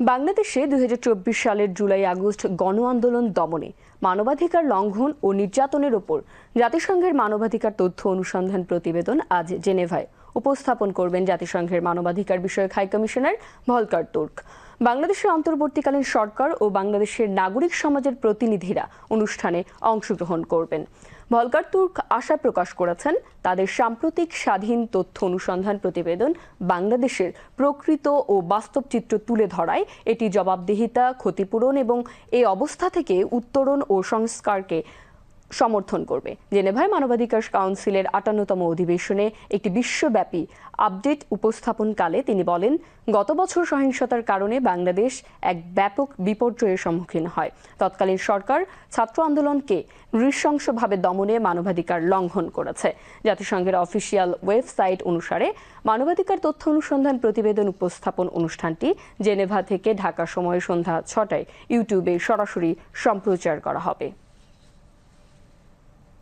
বাংলাদেশে দুই হাজার চব্বিশ সালের জুলাই, আগস্ট গণ আন্দোলন দমনে মানবাধিকার লঙ্ঘন ও নির্যাতনের ওপর জাতিসংঘের মানবাধিকার তথ্য অনুসন্ধান প্রতিবেদন আজ জেনেভায় উপস্থাপন করবেন জাতিসংঘের মানবাধিকার বিষয়ক হাইকমিশনার ভলকার তুর্ক। বাংলাদেশের অন্তর্বর্তীকালীন সরকার ও বাংলাদেশের নাগরিক সমাজের প্রতিনিধিরা অনুষ্ঠানে অংশগ্রহণ করবেন। ভলকার তুর্ক আশা প্রকাশ করেছেন, তাদের সাম্প্রতিক স্বাধীন তথ্য অনুসন্ধান প্রতিবেদন বাংলাদেশের প্রকৃত ও বাস্তব চিত্র তুলে ধরায়। এটি জবাবদিহিতা, ক্ষতিপূরণ এবং এই অবস্থা থেকে উত্তরণ ও সংস্কারকে সমর্থন করবে। জেনেভায় মানবাধিকার কাউন্সিলের আটান্নতম অধিবেশনে একটি বিশ্বব্যাপী আপডেট উপস্থাপনকালে তিনি বলেন, গত বছর সহিংসতার কারণে বাংলাদেশ এক ব্যাপক বিপর্যয়ের সম্মুখীন হয়। তৎকালীন সরকার ছাত্র আন্দোলনকে নৃশংসভাবে দমনে মানবাধিকার লঙ্ঘন করেছে। জাতিসংঘের অফিসিয়াল ওয়েবসাইট অনুসারে, মানবাধিকার তথ্য অনুসন্ধান প্রতিবেদন উপস্থাপন অনুষ্ঠানটি জেনেভা থেকে ঢাকা সময় সন্ধ্যা ছটায় ইউটিউবে সরাসরি সম্প্রচার করা হবে।